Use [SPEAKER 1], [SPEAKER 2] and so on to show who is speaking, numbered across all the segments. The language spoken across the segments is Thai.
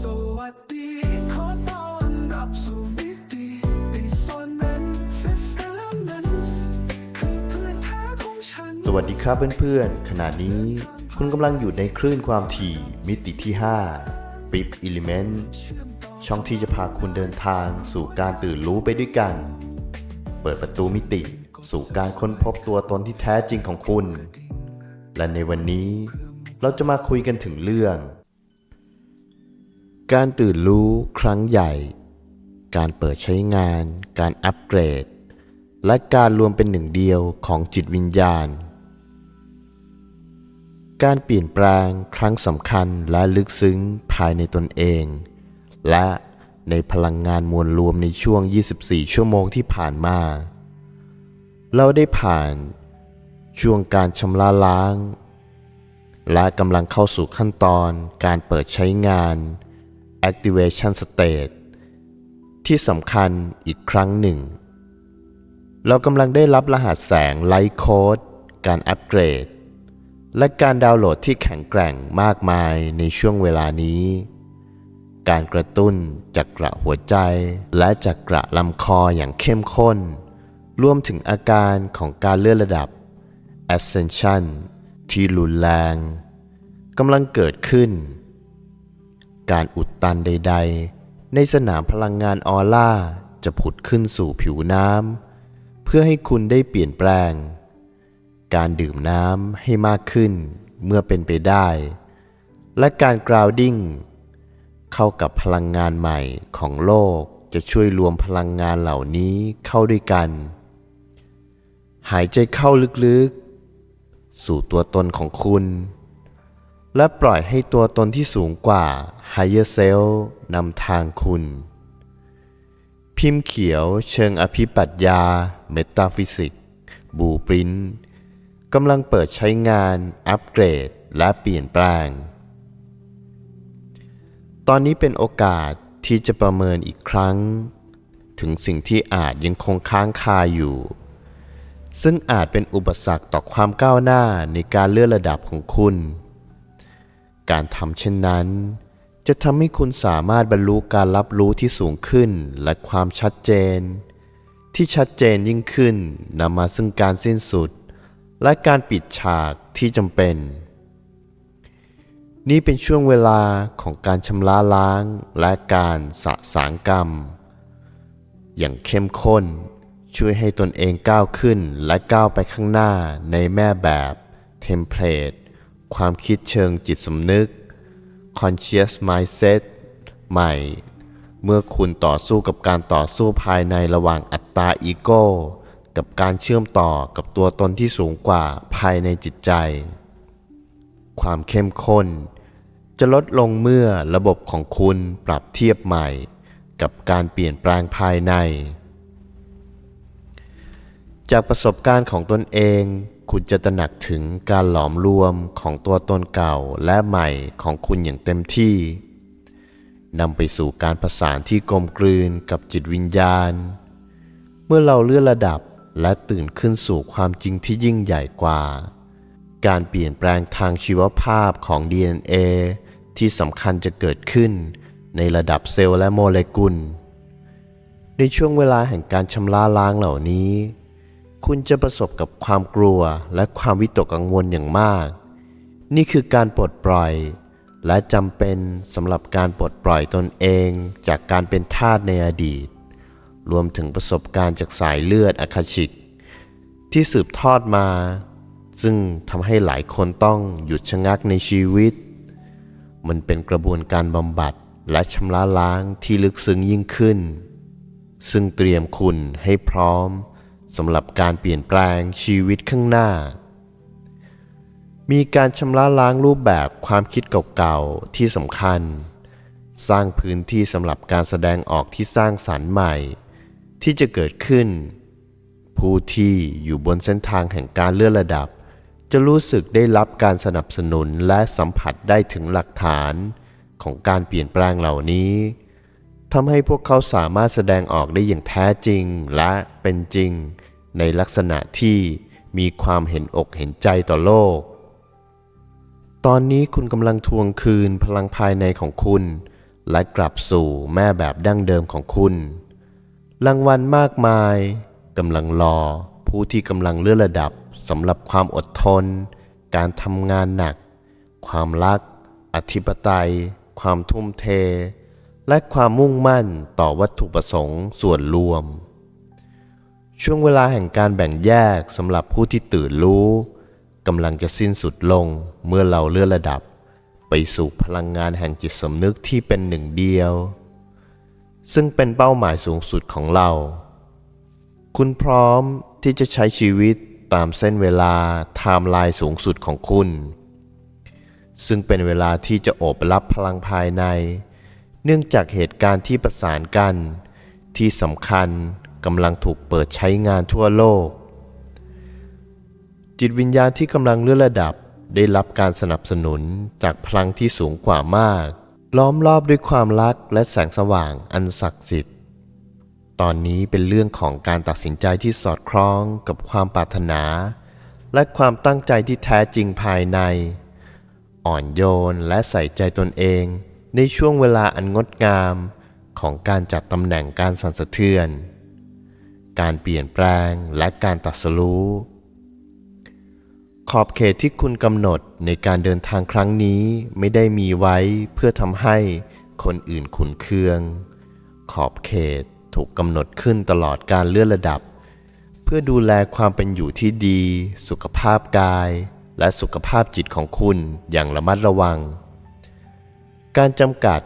[SPEAKER 1] สวัสดีขอต้อนรับสู่มิติในโซนนั้น Fifth Elements คือเพื่อนแท้ของฉัน
[SPEAKER 2] สวัสดีครับเพื่อนๆ ขณะนี้คุณกำลังอยู่ในคลื่นความถี่มิติที่5ปิ๊บอิเลเมนต์ช่องที่จะพาคุณเดินทางสู่การตื่นรู้ไปด้วยกัน เปิดประตูมิติสู่การค้นพบตัวตนที่แท้จริงของคุณ และในวันนี้เราจะมาคุยกันถึงเรื่อง การตื่นรู้ครั้งใหญ่ การเปิดใช้งาน การอัปเกรด และการรวมเป็นหนึ่งเดียวของจิตวิญญาณ การเปลี่ยนแปลงครั้งสำคัญและลึกซึ้งภายในตนเอง และในพลังงานมวลรวมในช่วง 24 ชั่วโมงที่ผ่านมา เราได้ผ่านช่วงการชำระล้าง และกำลังเข้าสู่ขั้นตอนการเปิดใช้งาน activation state ที่สำคัญอีกครั้งหนึ่ง เรากำลังได้รับรหัสแสงไลท์โค้ดการอัปเกรด และการดาวน์โหลดที่แข็งแกร่งมากมายในช่วงเวลานี้ การกระตุ้นจากกระหัวใจและจากกระลำคออย่างเข้มข้น รวมถึงอาการของการเลื่อนระดับ ascension ที่รุนแรงกำลังเกิดขึ้น การอุดตันใด ๆ ในสนามพลังงานออร่าจะผุดขึ้นสู่ผิวน้ำเพื่อให้คุณได้เปลี่ยนแปลง การดื่มน้ำให้มากขึ้นเมื่อเป็นไปได้ และการกราวดิ้งเข้ากับพลังงานใหม่ของโลกจะช่วยรวมพลังงานเหล่านี้เข้าด้วยกัน หายใจเข้าลึกๆ สู่ตัวตนของคุณ และปล่อยให้ตัวตนที่สูงกว่า Higher Self นำทางคุณ พิมพ์เขียวเชิงอภิปรัชญาเมตาฟิสิกบูปรินกำลังเปิดใช้งาน อัปเกรด และเปลี่ยนแปลง ตอนนี้เป็นโอกาสที่จะประเมินอีกครั้ง ถึงสิ่งที่อาจยังคงค้างคาอยู่ ซึ่งอาจเป็นอุปสรรคต่อความก้าวหน้าในการเลื่อนระดับของคุณ การทำเช่นนั้น จะทำให้คุณสามารถบรรลุการรับรู้ที่สูงขึ้นและความชัดเจน ที่ชัดเจนยิ่งขึ้นนำมาซึ่งการสิ้นสุด และการปิดฉากที่จำเป็น นี่เป็นช่วงเวลาของการชำระล้างและการสะสางกรรม อย่างเข้มข้นช่วยให้ตนเองก้าวขึ้นและก้าวไปข้างหน้าในแม่แบบเทมเพลต ความคิดเชิงจิตสำนึก conscious mindset ใหม่ เมื่อคุณต่อสู้กับการต่อสู้ภายในระหว่างอัตตาอีโก้ กับการเชื่อมต่อกับตัวตนที่สูงกว่าภายในจิตใจ ความเข้มข้น จะลดลงเมื่อระบบของคุณปรับเทียบใหม่ กับการเปลี่ยนแปลงภายใน จากประสบการณ์ของตนเอง คุณจะตระหนักถึงการหลอมรวมของตัวตนเก่าและใหม่ของคุณอย่างเต็มที่นำไปสู่การประสานที่กลมกลืนกับจิตวิญญาณ เมื่อเราเลื่อนระดับและตื่นขึ้นสู่ความจริงที่ยิ่งใหญ่กว่า การเปลี่ยนแปลงทางชีวภาพของ DNA ที่สำคัญจะเกิดขึ้นในระดับเซลล์และโมเลกุล ในช่วงเวลาแห่งการชำระล้างเหล่านี้ คุณจะประสบกับความกลัวและความวิตกกังวลอย่างมาก นี่คือการปลดปล่อย และจำเป็นสำหรับการปลดปล่อยตนเองจากการเป็นทาสในอดีต รวมถึงประสบการณ์จากสายเลือดอคาชิก ที่สืบทอดมา ซึ่งทำให้หลายคนต้องหยุดชะงักในชีวิต มันเป็นกระบวนการบำบัดและชำระล้างที่ลึกซึ้งยิ่งขึ้น ซึ่งเตรียมคุณให้พร้อม สำหรับการเปลี่ยนแปลงชีวิตข้างหน้า มีการชำระล้างรูปแบบความคิดเก่าๆที่สำคัญ สร้างพื้นที่สำหรับการแสดงออกที่สร้างสรรค์ใหม่ ที่จะเกิดขึ้น ผู้ที่อยู่บนเส้นทางแห่งการเลื่อนระดับ จะรู้สึกได้รับการสนับสนุนและสัมผัสได้ถึงหลักฐานของการเปลี่ยนแปลงเหล่านี้ทำให้พวกเขาสามารถแสดงออกได้อย่างแท้จริงและเป็นจริง ในลักษณะที่มีความเห็นอกเห็นใจต่อโลก ตอนนี้คุณกำลังทวงคืนพลังภายในของคุณ และกลับสู่แม่แบบดั้งเดิมของคุณ รางวัลมากมายกำลังรอ ผู้ที่กำลังเลื่อนระดับสำหรับความอดทน การทำงานหนัก ความรัก อธิปไตย ความทุ่มเท และความมุ่งมั่นต่อวัตถุประสงค์ส่วนรวม ช่วงเวลาแห่งการแบ่งแยกสำหรับผู้ที่ตื่นรู้กำลังจะสิ้นสุดลงเมื่อเราเลื่อนระดับ ไปสู่พลังงานแห่งจิตสำนึกที่เป็นหนึ่งเดียว ซึ่งเป็นเป้าหมายสูงสุดของเรา คุณพร้อมที่จะใช้ชีวิตตามเส้นเวลาไทม์ไลน์สูงสุดของคุณ ซึ่งเป็นเวลาที่จะโอบรับพลังภายใน เนื่องจากเหตุการณ์ที่ประสานกันที่สำคัญ กำลังถูกเปิดใช้งานทั่วโลก จิตวิญญาณที่กำลังเลื่อนระดับได้รับการสนับสนุนจากพลังที่สูงกว่ามาก ล้อมรอบด้วยความรักและแสงสว่างอันศักดิ์สิทธิ์ ตอนนี้เป็นเรื่องของการตัดสินใจที่สอดคล้องกับความปรารถนา และความตั้งใจที่แท้จริงภายใน อ่อนโยนและใส่ใจตนเอง ในช่วงเวลาอันงดงามของการจัดตำแหน่งการสั่นสะเทือน การเปลี่ยนแปลงและการตัดสรู้ ขอบเขตที่คุณกำหนดในการเดินทางครั้งนี้ไม่ได้มีไว้เพื่อทำให้คนอื่นขุนเคือง ขอบเขตถูกกำหนดขึ้นตลอดการเลื่อนระดับ เพื่อดูแลความเป็นอยู่ที่ดี สุขภาพกาย และสุขภาพจิตของคุณอย่างระมัดระวัง การจำกัด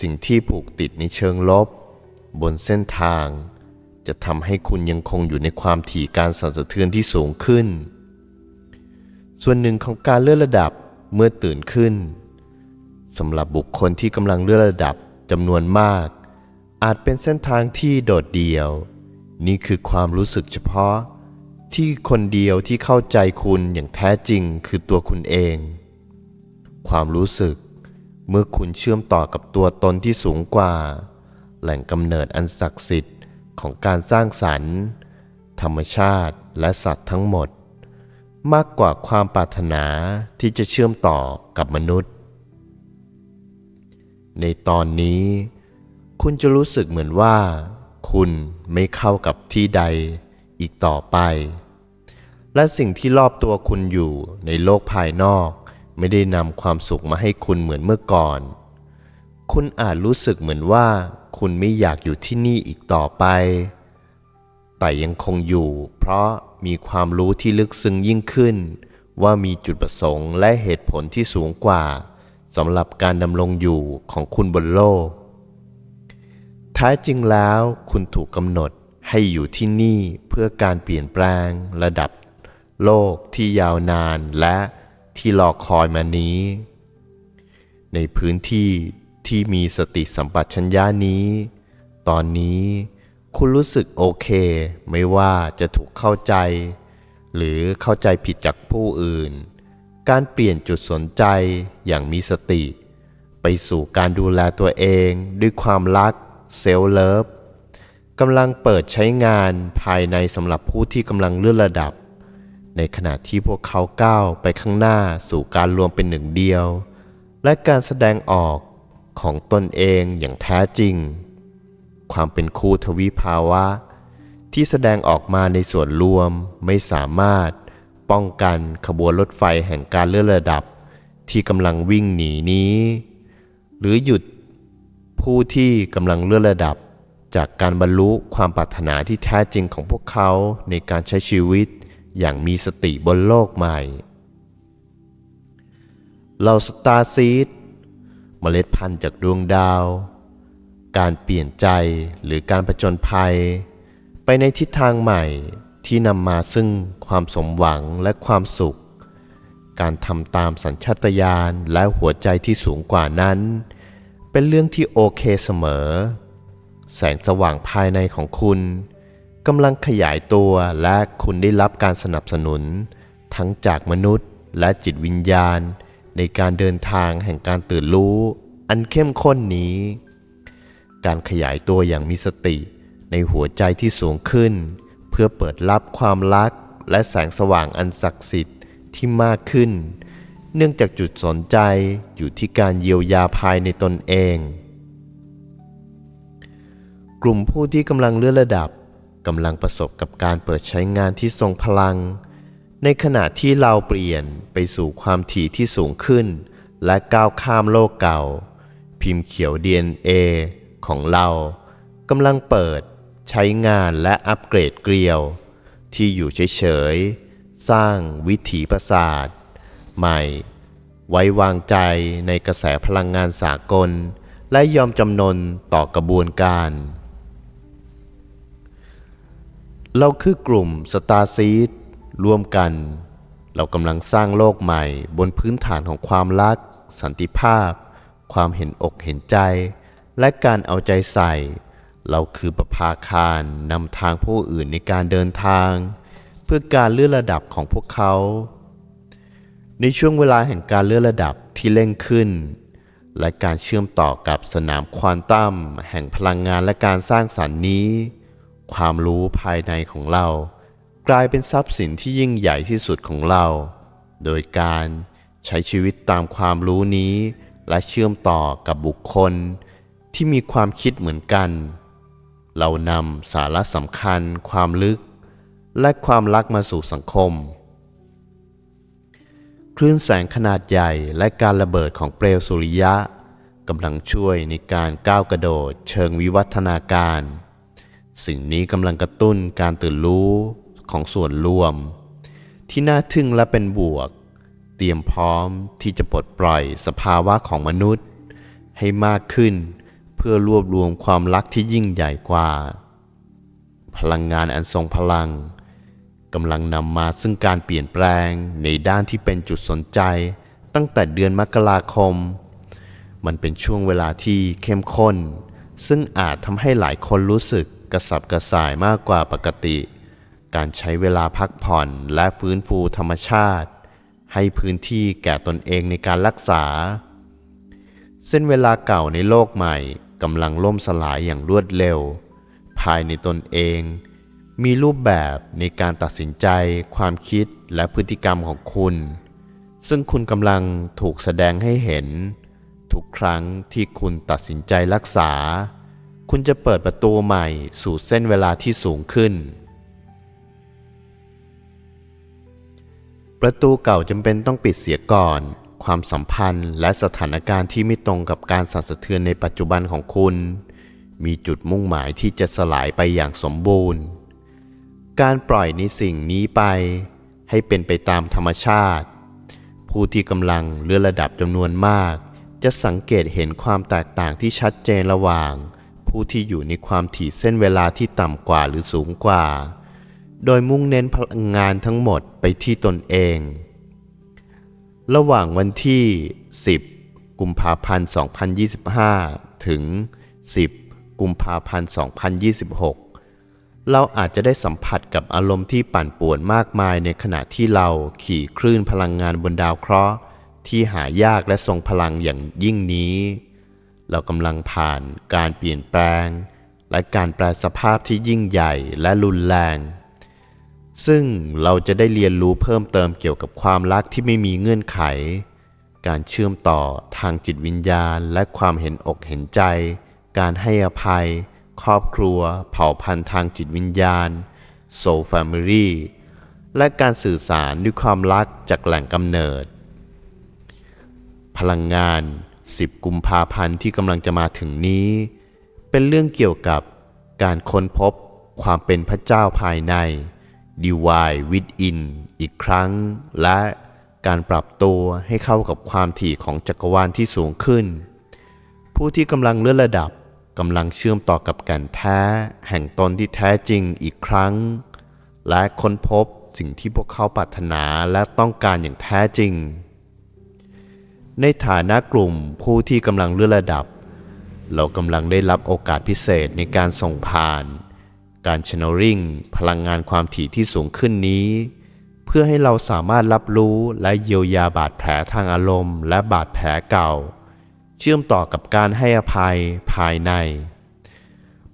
[SPEAKER 2] สิ่งที่ผูกติดในเชิงลบ บนเส้นทาง จะทำให้คุณยังคงอยู่ในความถี่การสั่นสะเทือนที่สูงขึ้น ส่วนหนึ่งของการเลื่อนระดับเมื่อตื่นขึ้นสำหรับบุคคลที่กำลังเลื่อนระดับจำนวนมาก อาจเป็นเส้นทางที่โดดเดี่ยว นี่คือความรู้สึกเฉพาะ ที่คนเดียวที่เข้าใจคุณอย่างแท้จริงคือตัวคุณเอง ความรู้สึกเมื่อคุณเชื่อมต่อกับตัวตนที่สูงกว่า แหล่งกำเนิดอันศักดิ์สิทธิ์ ของการสร้างสรรค์ ธรรมชาติและสัตว์ทั้งหมด มากกว่าความปรารถนาที่จะเชื่อมต่อกับมนุษย์ ในตอนนี้ คุณจะรู้สึกเหมือนว่า คุณไม่เข้ากับที่ใดอีกต่อไป และสิ่งที่รอบตัวคุณอยู่ในโลกภายนอก ไม่ได้นำความสุขมาให้คุณเหมือนเมื่อก่อน คุณอาจรู้สึกเหมือนว่า คุณไม่อยากอยู่ที่นี่อีกต่อไป แต่ยังคงอยู่ เพราะมีความรู้ที่ลึกซึ้งยิ่งขึ้น ว่ามีจุดประสงค์และเหตุผลที่สูงกว่าสำหรับการดำรงอยู่ของคุณบนโลกแท้จริงแล้วคุณถูกกำหนดให้อยู่ที่นี่เพื่อการเปลี่ยนแปลงระดับโลกที่ยาวนานและที่รอคอยมานี้ ในพื้นที่ ที่มีสติสัมปชัญญะนี้ ตอนนี้คุณรู้สึกโอเค ไม่ว่าจะถูกเข้าใจ หรือเข้าใจผิดจากผู้อื่น การเปลี่ยนจุดสนใจอย่างมีสติ ไปสู่การดูแลตัวเองด้วยความรักเซลเลิฟกำลังเปิดใช้งานภายในสำหรับผู้ที่กำลังเลื่อนระดับ ในขณะที่พวกเขาก้าวไปข้างหน้าสู่การรวมเป็นหนึ่งเดียว และการแสดงออก ของตนเองอย่างแท้จริง ความเป็นคู่ทวิภาวะ ที่แสดงออกมาในส่วนรวมไม่สามารถป้องกันขบวนรถไฟแห่งการเลื่อนระดับที่กำลังวิ่งหนีนี้ หรือหยุดผู้ที่กำลังเลื่อนระดับ จากการบรรลุความปรารถนาที่แท้จริงของพวกเขาในการใช้ชีวิตอย่างมีสติบนโลกใหม่ เราสตาร์ซีด เมล็ดพันธุ์จากดวงดาว การเปลี่ยนใจหรือการผจญภัย ไปในทิศทางใหม่ที่นำมาซึ่งความสมหวังและความสุข การทำตามสัญชาตญาณและหัวใจที่สูงกว่านั้น เป็นเรื่องที่โอเคเสมอ แสงสว่างภายในของคุณกำลังขยายตัวและคุณได้รับการสนับสนุน ทั้งจากมนุษย์และจิตวิญญาณ ในการเดินทางแห่งการตื่นรู้ อันเข้มข้นนี้ การขยายตัวอย่างมีสติในหัวใจที่สูงขึ้น เพื่อเปิดรับความรักและแสงสว่างอันศักดิ์สิทธิ์ที่มากขึ้น เนื่องจากจุดสนใจอยู่ที่การเยียวยาภายในตนเอง กลุ่มผู้ที่กำลังเลื่อนระดับกำลังประสบกับการเปิดใช้งานที่ทรงพลัง ในขณะที่เราเปลี่ยนไปสู่ความถี่ที่สูงขึ้น และก้าวข้ามโลกเก่า พิมพ์เขียว DNA ของเรากำลังเปิดใช้งานและอัปเกรดเกลียว ที่อยู่เฉยๆ สร้างวิถีประสาท ใหม่ ไว้วางใจในกระแสพลังงานสากล และยอมจำนนต่อกระบวนการ เราคือกลุ่มสตาร์ซีด ร่วมกัน เรากำลังสร้างโลกใหม่บนพื้นฐานของความรัก สันติภาพ ความเห็นอกเห็นใจ และการเอาใจใส่ เราคือประภาคารนำทางผู้อื่นในการเดินทาง เพื่อการเลื่อนระดับของพวกเขา ในช่วงเวลาแห่งการเลื่อนระดับที่เร่งขึ้น และการเชื่อมต่อกับสนามควอนตัมแห่งพลังงานและการสร้างสรรค์นี้ ความรู้ภายในของเรา กลายเป็นทรัพย์สินที่ยิ่งใหญ่ที่สุดของเรา โดยการใช้ชีวิตตามความรู้นี้ และเชื่อมต่อกับบุคคลที่มีความคิดเหมือนกัน เรานำสาระสำคัญ ความลึก และความรักมาสู่สังคม คลื่นแสงขนาดใหญ่และการระเบิดของเปลวสุริยะกำลังช่วยในการก้าวกระโดดเชิงวิวัฒนาการ สิ่งนี้กำลังกระตุ้นการตื่นรู้ ของส่วนรวม ที่น่าทึ่งและเป็นบวก เตรียมพร้อมที่จะปลดปล่อยสภาวะของมนุษย์ ให้มากขึ้น เพื่อรวบรวมความรักที่ยิ่งใหญ่กว่า พลังงานอันทรงพลังกำลังนำมาซึ่งการเปลี่ยนแปลงในด้านที่เป็นจุดสนใจ ตั้งแต่เดือนมกราคม มันเป็นช่วงเวลาที่เข้มข้น ซึ่งอาจทำให้หลายคนรู้สึกกระสับกระส่ายมากกว่าปกติ การใช้เวลาพักผ่อนและฟื้นฟูธรรมชาติ ให้พื้นที่แก่ตนเองในการรักษา เส้นเวลาเก่าในโลกใหม่กำลังล่มสลายอย่างรวดเร็ว ภายในตนเอง มีรูปแบบในการตัดสินใจ ความคิดและพฤติกรรมของคุณ ซึ่งคุณกำลังถูกแสดงให้เห็น ทุกครั้งที่คุณตัดสินใจรักษา คุณจะเปิดประตูใหม่สู่เส้นเวลาที่สูงขึ้น ประตูเก่าจำเป็นต้องปิดเสียก่อน ความสัมพันธ์และสถานการณ์ที่ไม่ตรงกับการสั่นสะเทือนในปัจจุบันของคุณ มีจุดมุ่งหมายที่จะสลายไปอย่างสมบูรณ์ การปล่อยในสิ่งนี้ไป ให้เป็นไปตามธรรมชาติ ผู้ที่กำลังเลื่อนระดับจำนวนมาก จะสังเกตเห็นความแตกต่างที่ชัดเจนระหว่าง ผู้ที่อยู่ในความถี่เส้นเวลาที่ต่ำกว่าหรือสูงกว่า โดยมุ่งเน้นพลังงานทั้งหมดไปที่ตนเอง ระหว่างวันที่ 10 กุมภาพันธ์ 2025 ถึง 10 กุมภาพันธ์ 2026 เราอาจจะได้สัมผัสกับอารมณ์ที่ปั่นป่วนมากมายในขณะที่เราขี่คลื่นพลังงานบนดาวเคราะห์ ที่หายากและทรงพลังอย่างยิ่งนี้ เรากำลังผ่านการเปลี่ยนแปลง และการแปลสภาพที่ยิ่งใหญ่และรุนแรง ซึ่งเราจะได้เรียนรู้เพิ่มเติมเกี่ยวกับความรักที่ไม่มีเงื่อนไข การเชื่อมต่อทางจิตวิญญาณ และความเห็นอกเห็นใจ การให้อภัย ครอบครัว เผ่าพันธุ์ทางจิตวิญญาณ Soul Family และการสื่อสารด้วยความรักจากแหล่งกำเนิด พลังงาน 10 กุมภาพันธ์ที่กำลังจะมาถึงนี้ เป็นเรื่องเกี่ยวกับการค้นพบความเป็นพระเจ้าภายใน Divine Within อีกครั้ง และการปรับตัวให้เข้ากับความถี่ของจักรวาลที่สูงขึ้น ผู้ที่กำลังเลื่อนระดับกำลังเชื่อมต่อกับแก่นแท้ แห่งตนที่แท้จริงอีกครั้ง และค้นพบสิ่งที่พวกเขาปรารถนาและต้องการอย่างแท้จริง ในฐานะกลุ่มผู้ที่กำลังเลื่อนระดับ เรากำลังได้รับโอกาสพิเศษในการส่งผ่าน การช n น e ริงพลังงานความถี่ที่สูงขึ้นนี้ เพื่อให้เราสามารถรับรู้และเยียวยาบาดแผลทางอารมณ์ และบาดแผลเก่า เชื่อมต่อกับการให้อภัยภายใน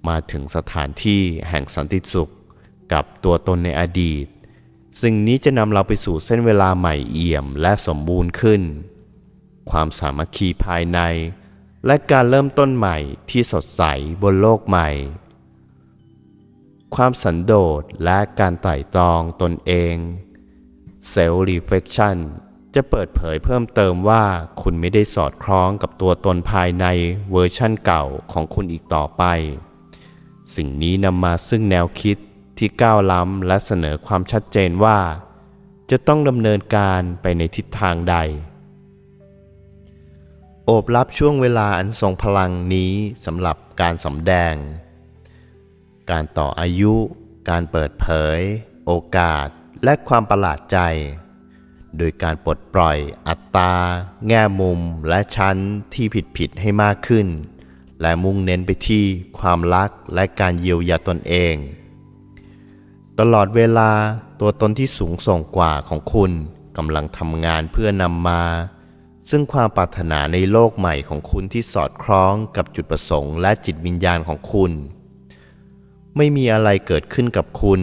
[SPEAKER 2] มาถึงสถานที่แห่งสันติสุข กับตัวตนในอดีต สิ่งนี้จะนำเราไปสู่เส้นเวลาใหม่เอี่ยมและสมบูรณ์ขึ้น ความสามัคคีภายใน และการเริ่มต้นใหม่ที่สดใสบนโลกใหม่ ความสันโดษและการไต่ตรองตนเองเซลล์รีเฟ c ชันจะเปิดเผยเพิ่มเติมว่าคุณไม่ได้สอดคล้องกับตัวตนภายในเวอร์ชั่นเก่าของคุณอีกต่อไป สิ่งนี้นำมาซึ่งแนวคิดที่ก้าวล้ำและเสนอความชัดเจนว่า จะต้องดำเนินการไปในทิศทางใด โอบรับช่วงเวลาอันทรงพลังนี้สำหรับการสำแดง การต่ออายุ การเปิดเผย โอกาส และความประหลาดใจ โดยการปลดปล่อยอัตราแง่มุมและชั้นที่ผิดๆให้มากขึ้น และมุ่งเน้นไปที่ความรักและการเยียวยาตนเอง ตลอดเวลาตัวตนที่สูงส่งกว่าของคุณกำลังทำงานเพื่อนำมา ซึ่งความปรารถนาในโลกใหม่ของคุณที่สอดคล้องกับจุดประสงค์และจิตวิญญาณของคุณ ไม่มีอะไรเกิดขึ้นกับคุณ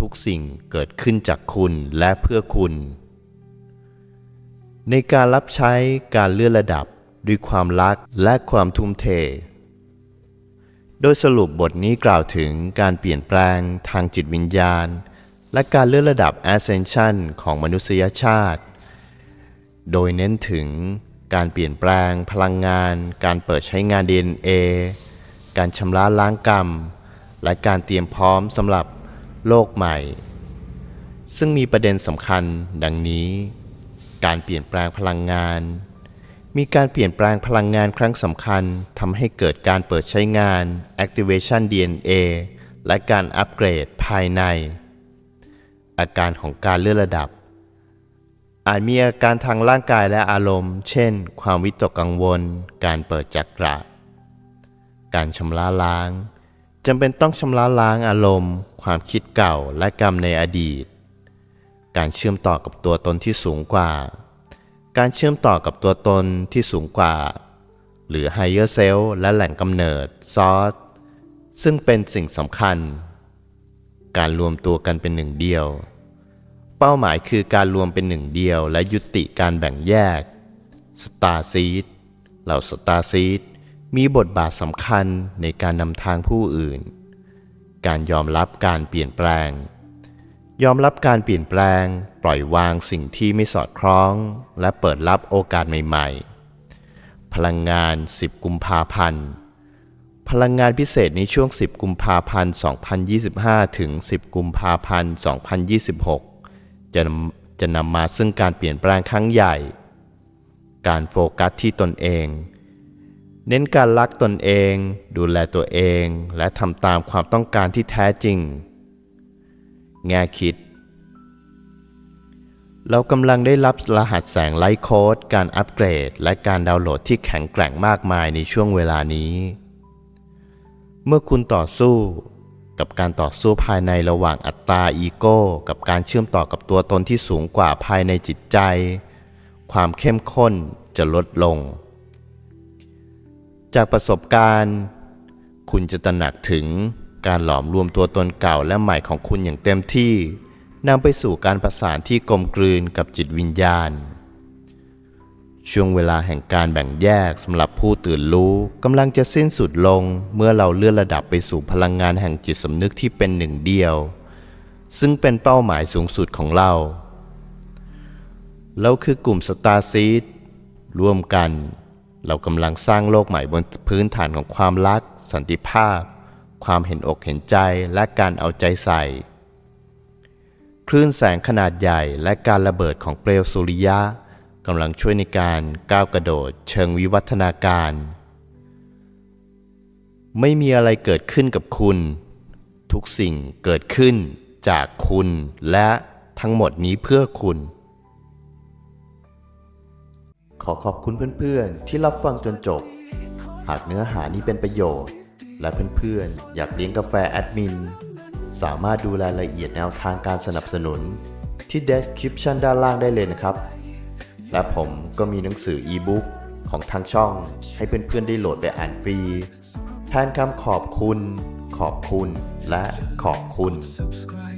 [SPEAKER 2] ทุกสิ่งเกิดขึ้นจากคุณและเพื่อคุณ ในการรับใช้การเลื่อนระดับด้วยความรักและความทุ่มเท โดยสรุปบทนี้กล่าวถึงการเปลี่ยนแปลงทางจิตวิญญาณ และการเลื่อนระดับ Ascension ของมนุษยชาติ โดยเน้นถึงการเปลี่ยนแปลงพลังงาน การเปิดใช้งาน DNA การชำระล้างกรรม และการเตรียมพร้อมสำหรับโลกใหม่ ซึ่งมีประเด็นสำคัญดังนี้ การเปลี่ยนแปลงพลังงาน มีการเปลี่ยนแปลงพลังงานครั้งสำคัญทำให้เกิดการเปิดใช้งาน Activation DNA และการอัปเกรดภายใน อาการของการเลื่อนระดับ อาจมีอาการทางร่างกายและอารมณ์ เช่น ความวิตกกังวล การเปิดจักระ การชำระล้าง จำเป็นต้องชำระล้างอารมณ์ ความคิดเก่าและกรรมในอดีต การเชื่อมต่อกับตัวตนที่สูงกว่า การเชื่อมต่อกับตัวตนที่สูงกว่า หรือ higher self และแหล่งกำเนิด source ซึ่งเป็นสิ่งสำคัญ การรวมตัวกันเป็นหนึ่งเดียว เป้าหมายคือการรวมเป็นหนึ่งเดียว และยุติการแบ่งแยก Star Seed เหล่า Star Seed มีบทบาทสำคัญในการนำทางผู้อื่น การยอมรับการเปลี่ยนแปลง ยอมรับการเปลี่ยนแปลง ปล่อยวางสิ่งที่ไม่สอดคล้อง และเปิดรับโอกาสใหม่ๆ พลังงาน 10 กุมภาพันธ์ พลังงานพิเศษในช่วง 10 กุมภาพันธ์ 2025 ถึง 10 กุมภาพันธ์ 2026 จะนำจะนำมาซึ่งการเปลี่ยนแปลงครั้งใหญ่ การโฟกัสที่ตนเอง เน้นการรักตนเอง ดูแลตัวเอง และทำตามความต้องการที่แท้จริง แง่คิด เรากำลังได้รับรหัสแสงไลท์โค้ด การอัปเกรด และการดาวน์โหลดที่แข็งแกร่งมากมายในช่วงเวลานี้ เมื่อคุณต่อสู้กับการต่อสู้ภายในระหว่างอัตตาอีโก้ กับการเชื่อมต่อกับตัวตนที่สูงกว่าภายในจิตใจ ความเข้มข้นจะลดลง จากประสบการณ์ คุณจะตระหนักถึงการหลอมรวมตัวตนเก่าและใหม่ของคุณอย่างเต็มที่นำไปสู่การประสานที่กลมกลืนกับจิตวิญญาณ ช่วงเวลาแห่งการแบ่งแยกสำหรับผู้ตื่นรู้กำลังจะสิ้นสุดลงเมื่อเราเลื่อนระดับไปสู่พลังงานแห่งจิตสำนึกที่เป็นหนึ่งเดียว ซึ่งเป็นเป้าหมายสูงสุดของเรา เราคือกลุ่มสตาร์ซีดร่วมกัน เรากำลังสร้างโลกใหม่บนพื้นฐานของความรัก สันติภาพ ความเห็นอกเห็นใจและการเอาใจใส่ คลื่นแสงขนาดใหญ่และการระเบิดของเปลวสุริยะกำลังช่วยในการก้าวกระโดดเชิงวิวัฒนาการ ไม่มีอะไรเกิดขึ้นกับคุณ ทุกสิ่งเกิดขึ้นจากคุณและทั้งหมดนี้เพื่อคุณ ขอขอบคุณเพื่อนๆ ที่รับฟังจนจบ หากเนื้อหานี้เป็นประโยชน์ และเพื่อนๆ อยากเลี้ยงกาแฟแอดมิน สามารถดูรายละเอียดแนวทางการสนับสนุน ที่ description ด้านล่างได้เลยนะครับ และผมก็มีหนังสืออีบุ๊กของทางช่องให้เพื่อนๆ ได้โหลดไปอ่านฟรี แทนคำขอบคุณ ขอบคุณ และขอบคุณ
[SPEAKER 1] subscribe